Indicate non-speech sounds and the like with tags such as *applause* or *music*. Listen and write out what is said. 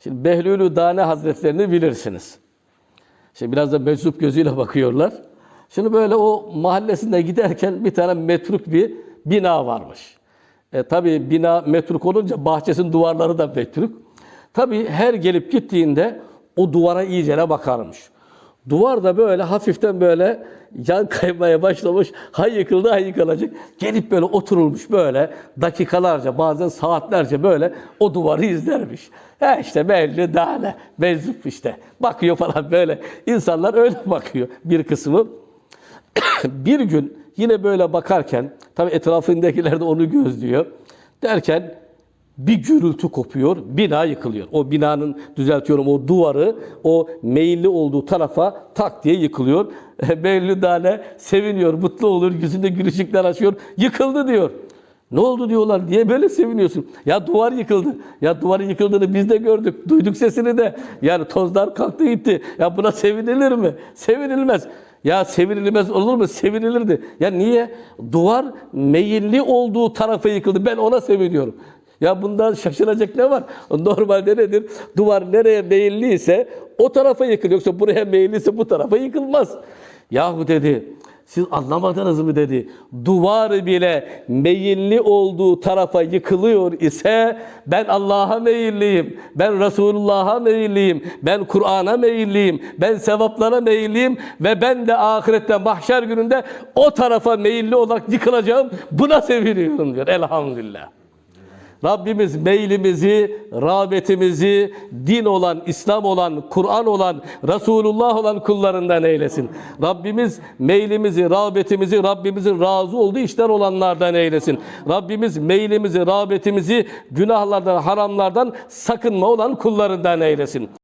Şimdi Behlülü Dane Hazretlerini bilirsiniz. Şimdi biraz da meczup gözüyle bakıyorlar. Şimdi böyle o mahallesinde giderken bir tane metruk bir bina varmış. E, tabii bina metruk olunca bahçesinin duvarları da metruk. Tabii her gelip gittiğinde o duvara iyicene bakarmış. Duvar da böyle hafiften böyle yan kaymaya başlamış. Hay yıkıldı, hay yıkılacak. Gelip böyle oturulmuş böyle dakikalarca bazen saatlerce böyle o duvarı izlermiş. He işte belli daha ne, meczup işte. Bakıyor falan böyle. İnsanlar öyle bakıyor bir kısmı. *coughs* bir gün yine böyle bakarken, tabii etrafındakiler de onu gözlüyor. Derken bir gürültü kopuyor, bina yıkılıyor. O binanın, düzeltiyorum o duvarı, o meyilli olduğu tarafa tak diye yıkılıyor. *laughs* Belli tane seviniyor, mutlu olur, yüzünde gülücükler açıyor. Yıkıldı diyor. Ne oldu diyorlar, niye böyle seviniyorsun? Ya duvar yıkıldı. Ya duvarın yıkıldığını biz de gördük, duyduk sesini de. Yani tozlar kalktı gitti. Ya buna sevinilir mi? Sevinilmez. Ya sevinilmez olur mu? Sevinilirdi. Ya niye? Duvar meyilli olduğu tarafa yıkıldı. Ben ona seviniyorum. Ya bundan şaşıracak ne var? Normalde nedir? Duvar nereye meyilliyse o tarafa yıkılır. Yoksa buraya meyilliyse bu tarafa yıkılmaz. Yahu dedi, siz anlamadınız mı dedi. Duvar bile meyilli olduğu tarafa yıkılıyor ise ben Allah'a meyilliyim. Ben Resulullah'a meyilliyim. Ben Kur'an'a meyilliyim. Ben sevaplara meyilliyim. Ve ben de ahirette mahşer gününde o tarafa meyilli olarak yıkılacağım. Buna seviniyorum diyor. Elhamdülillah. Rabbimiz meylimizi, rağbetimizi din olan, İslam olan, Kur'an olan, Resulullah olan kullarından eylesin. Rabbimiz meylimizi, rağbetimizi, Rabbimizin razı olduğu işler olanlardan eylesin. Rabbimiz meylimizi, rağbetimizi günahlardan, haramlardan sakınma olan kullarından eylesin.